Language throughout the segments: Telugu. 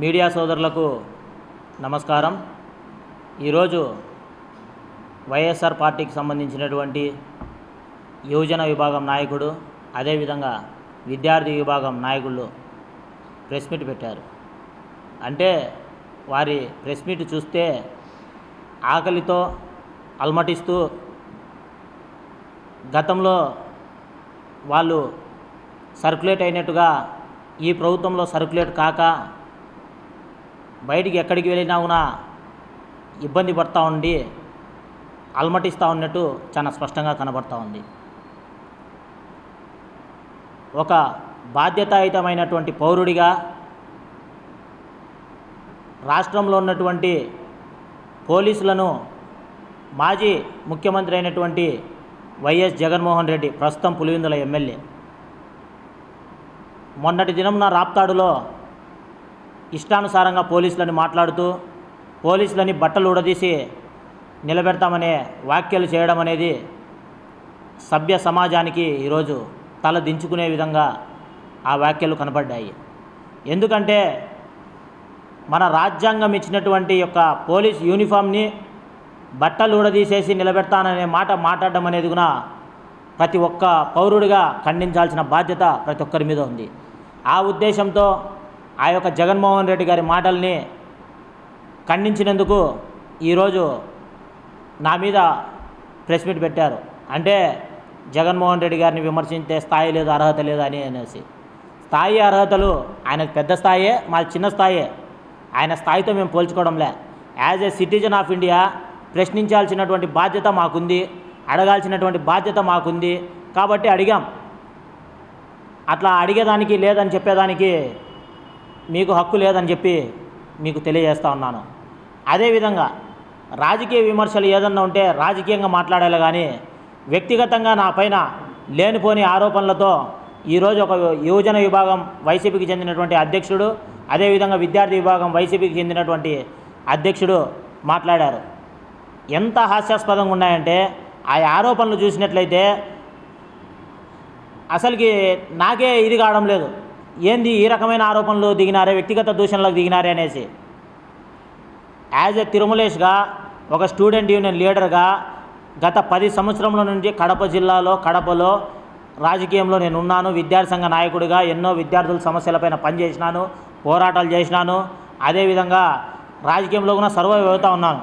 మీడియా సోదరులకు నమస్కారం. ఈరోజు వైఎస్ఆర్ పార్టీకి సంబంధించినటువంటి యువజన విభాగం నాయకుడు అదేవిధంగా విద్యార్థి విభాగం నాయకులు ప్రెస్ మీట్ పెట్టారు. అంటే వారి ప్రెస్ మీట్ చూస్తే ఆకలితో అల్మటిస్తూ గతంలో వాళ్ళు సర్క్యులేట్ అయినట్టుగా ఈ ప్రభుత్వంలో సర్క్యులేట్ కాక బయటికి ఎక్కడికి వెళ్ళినా కూడా ఇబ్బంది పడతా ఉండి అల్మటిస్తూ ఉన్నట్టు చాలా స్పష్టంగా కనబడతా ఉంది. ఒక బాధ్యతాయుతమైనటువంటి పౌరుడిగా రాష్ట్రంలో ఉన్నటువంటి పోలీసులను మాజీ ముఖ్యమంత్రి అయినటువంటి వైఎస్ జగన్మోహన్ రెడ్డి ప్రస్తుతం పులివెందుల ఎమ్మెల్యే. మొన్నటి దినం నా రాప్తాడులో ఇష్టానుసారంగా పోలీసులని మాట్లాడుతూ పోలీసులని బట్టలు ఊడదీసి నిలబెడతామనే వ్యాఖ్యలు చేయడం అనేది సభ్య సమాజానికి ఈరోజు తల దించుకునే విధంగా ఆ వ్యాఖ్యలు కనపడ్డాయి ఎందుకంటే మన రాజ్యాంగం ఇచ్చినటువంటి యొక్క పోలీస్ యూనిఫామ్ని బట్టలు ఊడదీసేసి నిలబెడతాననే మాట మాట్లాడడం అనేది కూడా ప్రతి ఒక్క పౌరుడిగా ఖండించాల్సిన బాధ్యత ప్రతి ఒక్కరి మీద ఉంది. ఆ ఉద్దేశంతో ఆ యొక్క జగన్మోహన్ రెడ్డి గారి మాటల్ని ఖండించినందుకు ఈరోజు నా మీద ప్రెస్ మీట్ పెట్టారు. అంటే జగన్మోహన్ రెడ్డి గారిని విమర్శించే స్థాయి లేదు అర్హత లేదు అని అనేసి. స్థాయి అర్హతలు ఆయన పెద్ద స్థాయే మాది చిన్న స్థాయే. ఆయన స్థాయితో మేము పోల్చుకోవడంలే. As a citizen of India ప్రశ్నించాల్సినటువంటి బాధ్యత మాకుంది అడగాల్సినటువంటి బాధ్యత మాకుంది. కాబట్టి అడిగాం. అట్లా అడిగేదానికి లేదని చెప్పేదానికి మీకు హక్కు లేదని చెప్పి మీకు తెలియజేస్తూ ఉన్నాను. అదేవిధంగా రాజకీయ విమర్శలు ఏదన్నా ఉంటే రాజకీయంగా మాట్లాడాలి కానీ వ్యక్తిగతంగా నా పైన లేనిపోని ఆరోపణలతో ఈరోజు ఒక యువజన విభాగం వైసీపీకి చెందినటువంటి అధ్యక్షుడు అదేవిధంగా విద్యార్థి విభాగం వైసీపీకి చెందినటువంటి అధ్యక్షుడు మాట్లాడారు. ఎంత హాస్యాస్పదంగా ఉన్నాయంటే ఆ ఆరోపణలు చూసినట్లయితే అసలుకి నాకే ఇది కావడం లేదు. ఏంది ఈ రకమైన ఆరోపణలు దిగినారే? వ్యక్తిగత దూషణలకు దిగినారే అనేసి. యాజ్ ఎ తిరుమలేష్గా ఒక స్టూడెంట్ యూనియన్ లీడర్గా గత పది సంవత్సరంలో నుండి కడప జిల్లాలో కడపలో రాజకీయంలో నేను ఉన్నాను విద్యార్థి సంఘ నాయకుడిగా ఎన్నో విద్యార్థుల సమస్యలపైన పనిచేసినాను పోరాటాలు చేసినాను అదేవిధంగా రాజకీయంలో కూడా సర్వైవ్ అవుతూ ఉన్నాను.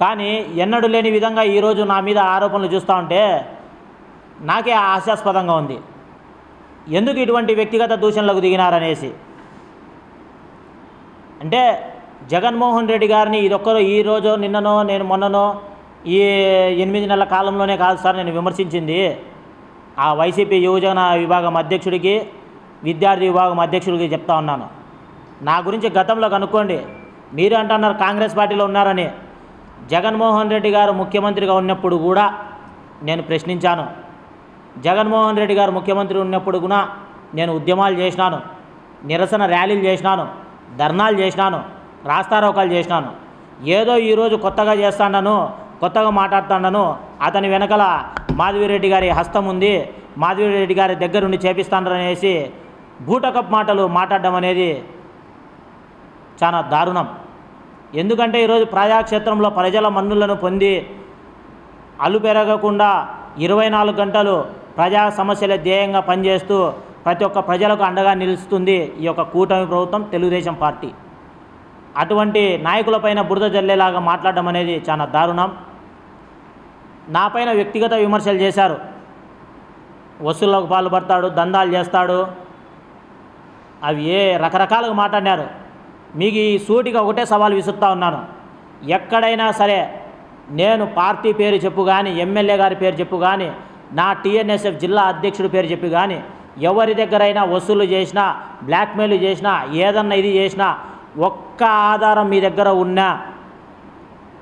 కానీ ఎన్నడూ లేని విధంగా ఈరోజు నా మీద ఆరోపణలు చూస్తూ ఉంటే నాకే హాస్యాస్పదంగా ఉంది. ఎందుకు ఇటువంటి వ్యక్తిగత దూషణలకు దిగినారనేసి? అంటే జగన్మోహన్ రెడ్డి గారిని ఇదొక్కరు ఈ రోజు నిన్ననో నేను మొన్ననో ఈ ఎనిమిది నెలల కాలంలోనే కాదు సార్ నేను విమర్శించింది. ఆ వైసీపీ యువజన విభాగం అధ్యక్షుడికి విద్యార్థి విభాగం అధ్యక్షుడికి చెప్తా ఉన్నాను. నా గురించి గతంలో కనుక్కోండి. మీరు అంటున్నారు కాంగ్రెస్ పార్టీలో ఉన్నారని. జగన్మోహన్ రెడ్డి గారు ముఖ్యమంత్రిగా ఉన్నప్పుడు కూడా నేను ప్రశ్నించాను. జగన్మోహన్ రెడ్డి గారు ముఖ్యమంత్రి ఉన్నప్పుడు కూడా నేను ఉద్యమాలు చేసినాను నిరసన ర్యాలీలు చేసినాను ధర్నాలు చేసినాను రాస్తారోకాలు చేసినాను. ఏదో ఈరోజు కొత్తగా చేస్తాను కొత్తగా మాట్లాడుతాను అతని వెనకల మాధవిరెడ్డి గారి హస్తం ఉంది మాధవిరెడ్డి గారి దగ్గరుండి చేపిస్తాననేసి బూటకప్ మాటలు మాట్లాడడం అనేది చాలా దారుణం. ఎందుకంటే ఈరోజు ప్రజాక్షేత్రంలో ప్రజల మన్నులను పొంది అల్లు పెరగకుండా ఇరవై నాలుగు గంటలు ప్రజా సమస్యల ధ్యేయంగా పనిచేస్తూ ప్రతి ఒక్క ప్రజలకు అండగా నిలుస్తుంది ఈ యొక్క కూటమి ప్రభుత్వం తెలుగుదేశం పార్టీ. అటువంటి నాయకులపైన బురద జల్లేలాగా మాట్లాడడం అనేది చాలా దారుణం. నాపైన వ్యక్తిగత విమర్శలు చేశారు. వసూళ్ళకు పాల్పడతాడు దందాలు చేస్తాడు. అవి ఏ రకరకాలుగా మాట్లాడినారు. మీకు ఈ సూటిగా ఒకటే సవాల్ విసురుతా ఉన్నాను. ఎక్కడైనా సరే నేను పార్టీ పేరు చెప్పు కానీ ఎమ్మెల్యే గారి పేరు చెప్పు కానీ నా టీఎన్ఎస్ఎఫ్ జిల్లా అధ్యక్షుడి పేరు చెప్పి కానీ ఎవరి దగ్గరైనా వసూలు చేసినా బ్లాక్మెయిల్ చేసినా ఏదన్నా ఇది చేసినా ఒక్క ఆధారం మీ దగ్గర ఉన్నా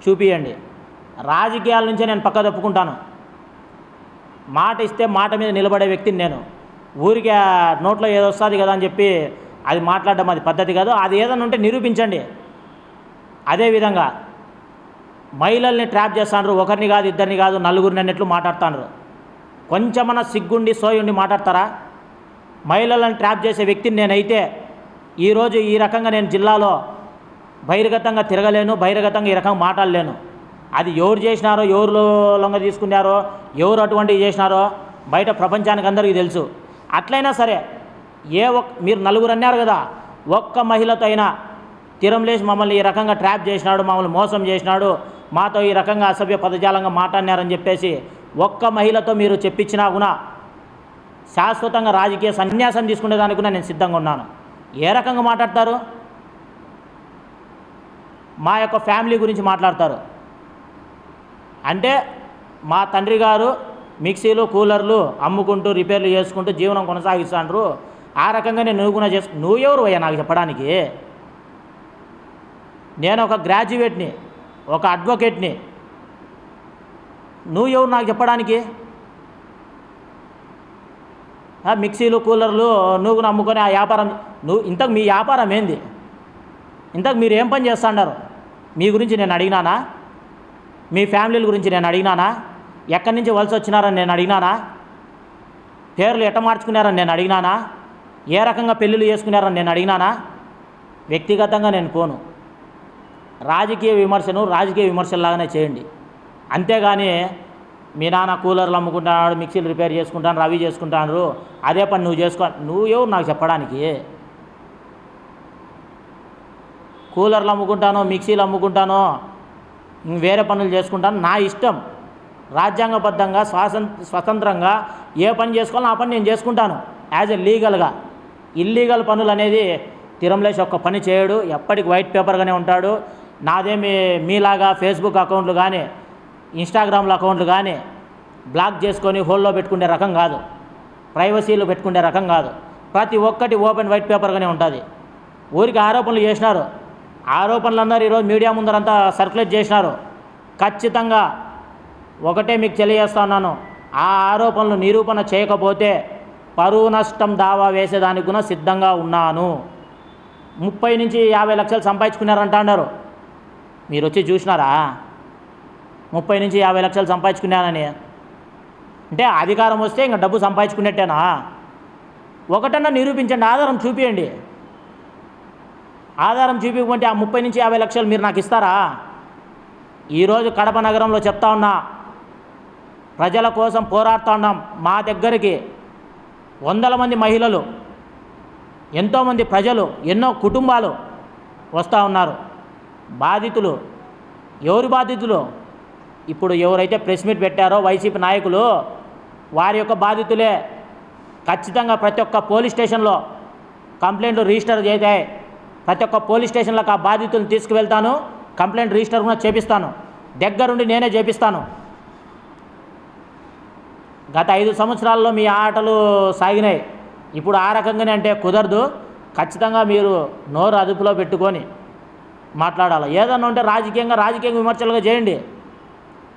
చూపియండి. రాజకీయాల నుంచే నేను పక్క తప్పుకుంటాను. మాట ఇస్తే మాట మీద నిలబడే వ్యక్తిని నేను. ఊరికే నోట్లో ఏదో వస్తుంది కదా అని చెప్పి అది మాట్లాడడం అది పద్ధతి కాదు. అది ఏదైనా ఉంటే నిరూపించండి. అదేవిధంగా మహిళల్ని ట్రాప్ చేస్తాండ్రు. ఒకరిని కాదు ఇద్దరిని కాదు నలుగురిని అన్నట్లు మాట్లాడుతాండ్రు. కొంచెమన సిగ్గుండి సోయుండి మాట్లాడతారా? మహిళలను ట్రాప్ చేసే వ్యక్తిని నేనైతే ఈరోజు ఈ రకంగా నేను జిల్లాలో బహిర్గతంగా తిరగలేను బహిర్గతంగా ఈ రకంగా మాట్లాడలేను. అది ఎవరు చేసినారో ఎవరు లొంగ తీసుకున్నారో ఎవరు అటువంటివి చేసినారో బయట ప్రపంచానికి అందరికీ తెలుసు. అట్లయినా సరే ఏ ఒక్క మీరు నలుగురు అన్నారు కదా ఒక్క మహిళతో అయినా తిరంలేసి మమ్మల్ని ఈ రకంగా ట్రాప్ చేసినాడు మమ్మల్ని మోసం చేసినాడు మాతో ఈ రకంగా అసభ్య పదజాలంగా మాట్లాడినారని చెప్పేసి ఒక్క మహిళతో మీరు చెప్పించినా కూడా శాశ్వతంగా రాజకీయ సన్యాసం తీసుకునేదానికి కూడా నేను సిద్ధంగా ఉన్నాను. ఏ రకంగా మాట్లాడతారు? మా యొక్క ఫ్యామిలీ గురించి మాట్లాడతారు. అంటే మా తండ్రి గారు మిక్సీలు కూలర్లు అమ్ముకుంటూ రిపేర్లు చేసుకుంటూ జీవనం కొనసాగిస్తాండ్రు. ఆ రకంగా నేను నువ్వు కూడా చేసుకు నువ్వు ఎవరు అయ్యా నాకు చెప్పడానికి? నేను ఒక గ్రాడ్యుయేట్ని ఒక అడ్వకేట్ని నువ్వు ఎవరు నాకు చెప్పడానికి? మిక్సీలు కూలర్లు నువ్వు నమ్ముకొని ఆ వ్యాపారం నువ్వు ఇంతకు మీ వ్యాపారం ఏంది? ఇంతకు మీరు ఏం పని చేస్తున్నారు మీ గురించి నేను అడిగినానా? మీ ఫ్యామిలీల గురించి నేను అడిగినానా? ఎక్కడి నుంచి వలస వచ్చినారని నేను అడిగినానా? పేర్లు ఎట్ట మార్చుకున్నారని నేను అడిగినానా? ఏ రకంగా పెళ్ళిళ్ళు చేసుకున్నారని నేను అడిగినానా? వ్యక్తిగతంగా నేను పోను. రాజకీయ విమర్శను రాజకీయ విమర్శలాగానే చేయండి. అంతేగాని మీ నాన్న కూలర్లు అమ్ముకుంటాడు మిక్సీలు రిపేర్ చేసుకుంటాను రవి చేసుకుంటాను అదే పని నువ్వు చేసుకో నువ్వు ఎవరు నాకు చెప్పడానికి. కూలర్లు అమ్ముకుంటాను మిక్సీలు అమ్ముకుంటాను వేరే పనులు చేసుకుంటాను నా ఇష్టం. రాజ్యాంగబద్ధంగా స్వాతంత్ర స్వతంత్రంగా ఏ పని చేసుకోవాలో ఆ పని నేను చేసుకుంటాను యాజ్ ఎ లీగల్గా. ఇల్లీగల్ పనులు అనేది తిరంలేష్ ఒక్క పని చేయడు ఎప్పటికి వైట్ పేపర్గానే ఉంటాడు నాదేమి మీలాగా ఫేస్బుక్ అకౌంట్లు కానీ ఇన్స్టాగ్రామ్లో అకౌంట్లు కానీ బ్లాక్ చేసుకొని హోల్లో పెట్టుకునే రకం కాదు. ప్రైవసీలు పెట్టుకునే రకం కాదు. ప్రతి ఒక్కటి ఓపెన్ వైట్ పేపర్గానే ఉంటుంది. ఊరికి ఆరోపణలు చేసినారు. ఆరోపణలు అందరూ ఈరోజు మీడియా ముందరంతా సర్క్యులేట్ చేసినారు. ఖచ్చితంగా ఒకటే మీకు తెలియజేస్తా ఉన్నాను. ఆ ఆరోపణలు నిరూపణ చేయకపోతే పరువు నష్టం దావా వేసేదానికి కూడా సిద్ధంగా ఉన్నాను. ముప్పై నుంచి యాభై లక్షలు సంపాదించుకున్నారంట అన్నారు. మీరు వచ్చి చూసినారా? ముప్పై నుంచి యాభై లక్షలు సంపాదించుకున్నానని. అంటే అధికారం వస్తే ఇంకా డబ్బు సంపాదించుకున్నట్టేనా? ఒకటన్నా నిరూపించండి ఆధారం చూపియండి. ఆధారం చూపించకుంటే ఆ ముప్పై నుంచి యాభై లక్షలు మీరు నాకు ఇస్తారా? ఈరోజు కడప నగరంలో చెప్తా ఉన్నా ప్రజల కోసం పోరాడుతూ ఉన్నాం. మా దగ్గరికి వందల మంది మహిళలు ఎంతోమంది ప్రజలు ఎన్నో కుటుంబాలు వస్తూ ఉన్నారు. బాధితులు ఎవరు బాధితులు? ఇప్పుడు ఎవరైతే ప్రెస్ మీట్ పెట్టారో వైసీపీ నాయకులు వారి యొక్క బాధితులే ఖచ్చితంగా ప్రతి ఒక్క పోలీస్ స్టేషన్లో కంప్లైంట్లు రిజిస్టర్ చేతే ప్రతి ఒక్క పోలీస్ స్టేషన్లకు ఆ బాధితులను తీసుకువెళ్తాను కంప్లైంట్ రిజిస్టర్ కూడా చేపిస్తాను. దగ్గరుండి నేనే చేపిస్తాను. గత ఐదు సంవత్సరాల్లో మీ ఆటలు సాగినాయి. ఇప్పుడు ఆ రకంగానే అంటే కుదరదు. ఖచ్చితంగా మీరు నోరు అదుపులో పెట్టుకొని మాట్లాడాలి. ఏదన్నా ఉంటే రాజకీయంగా రాజకీయ విమర్శలుగా చేయండి.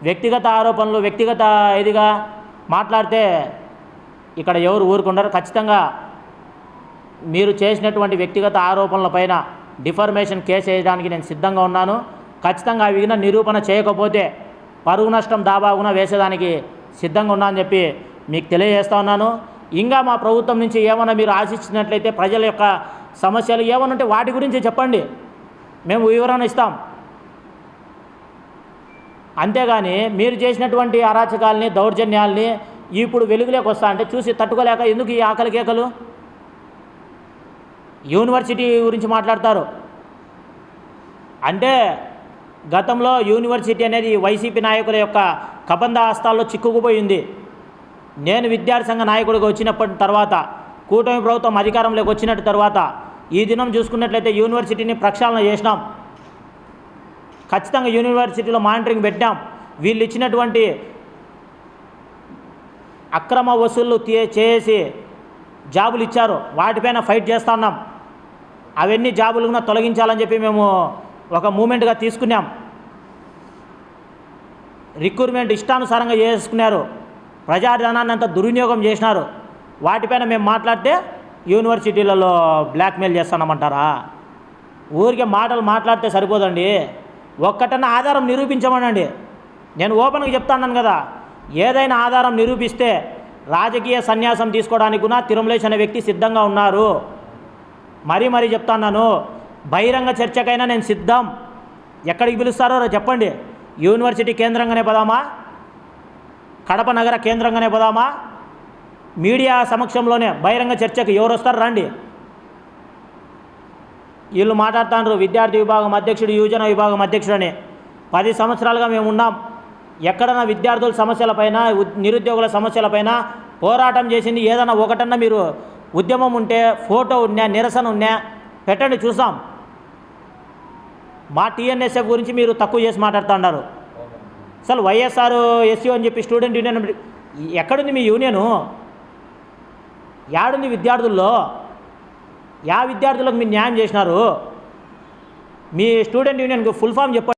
వ్యక్తిగత ఆరోపణలు వ్యక్తిగత ఇదిగా మాట్లాడితే ఇక్కడ ఎవరు ఊరుకుంటారు ఖచ్చితంగా మీరు చేసినటువంటి వ్యక్తిగత ఆరోపణల పైన డిఫర్మేషన్ కేసు వేయడానికి నేను సిద్ధంగా ఉన్నాను. ఖచ్చితంగా అవి నిరూపణ చేయకపోతే పరువు నష్టం దాబాగున వేసేదానికి సిద్ధంగా ఉన్నా అని చెప్పి మీకు తెలియజేస్తా ఉన్నాను. ఇంకా మా ప్రభుత్వం నుంచి ఏమైనా మీరు ఆశించినట్లయితే ప్రజల యొక్క సమస్యలు ఏమైనా ఉంటే వాటి గురించి చెప్పండి. మేము వివరణ ఇస్తాం. అంతేగాని మీరు చేసినటువంటి అరాచకాల్ని దౌర్జన్యాల్ని ఇప్పుడు వెలుగులోకి వస్తా అంటే చూసి తట్టుకోలేక ఎందుకు ఈ ఆకలి కేకలు? యూనివర్సిటీ గురించి మాట్లాడతారు. అంటే గతంలో యూనివర్సిటీ అనేది వైసీపీ నాయకుల యొక్క కబంధ హస్తాల్లో చిక్కుకుపోయింది నేను విద్యార్థి సంఘ నాయకుడిగా వచ్చినప్పటి తర్వాత కూటమి ప్రభుత్వం అధికారంలోకి వచ్చినట్టు తర్వాత ఈ దినం చూసుకున్నట్లయితే యూనివర్సిటీని ప్రక్షాళన చేసినాం. ఖచ్చితంగా యూనివర్సిటీలో మానిటరింగ్ పెట్టాం. వీళ్ళు ఇచ్చినటువంటి అక్రమ వసూళ్ళు చేసి జాబులు ఇచ్చారు. వాటిపైన ఫైట్ చేస్తా ఉన్నాం. అవన్నీ జాబులు కూడా తొలగించాలని చెప్పి మేము ఒక మూమెంట్గా తీసుకున్నాం. రిక్రూట్మెంట్ ఇష్టానుసారంగా చేసుకున్నారు. ప్రజాధనాన్ని అంతా దుర్వినియోగం చేసినారు. వాటిపైన మేము మాట్లాడితే యూనివర్సిటీలలో బ్లాక్మెయిల్ చేస్తున్నామంటారా ఊరికే మాటలు మాట్లాడితే సరిపోదండి. ఒక్కటన్నా ఆధారం నిరూపించమనండి. నేను ఓపెన్గా చెప్తాను కదా ఏదైనా ఆధారం నిరూపిస్తే రాజకీయ సన్యాసం తీసుకోవడానికి కూడా తిరుమలేష్ అనే వ్యక్తి సిద్ధంగా ఉన్నారు. మరీ మరీ చెప్తాను బహిరంగ చర్చకైనా నేను సిద్ధం. ఎక్కడికి పిలుస్తారో చెప్పండి. యూనివర్సిటీ కేంద్రంగానే పోదామా? కడప నగర కేంద్రంగానే పోదామా? మీడియా సమక్షంలోనే బహిరంగ చర్చకు ఎవరు వస్తారు రండి. వీళ్ళు మాట్లాడుతున్నారు విద్యార్థి విభాగం అధ్యక్షుడు యువజన విభాగం అధ్యక్షుడని. పది సంవత్సరాలుగా మేము ఉన్నాం. ఎక్కడన్నా విద్యార్థుల సమస్యలపైన నిరుద్యోగుల సమస్యలపైన పోరాటం చేసింది. ఏదైనా ఒకటన్నా మీరు ఉద్యమం ఉంటే ఫోటో ఉన్నా నిరసన ఉన్నా పెట్టండి చూసాం. మా టీఎన్ఎస్ఎఫ్ గురించి మీరు తక్కువ చేసి మాట్లాడుతున్నారు అసలు వైఎస్ఆర్ ఎస్సీ అని చెప్పి స్టూడెంట్ యూనియన్ ఎక్కడుంది మీ యూనియను? యాడుంది విద్యార్థుల్లో? యా విద్యార్థులకు మీరు న్యాయం చేసినారు. మీ స్టూడెంట్ యూనియన్కి ఫుల్ ఫామ్ చెప్పండి.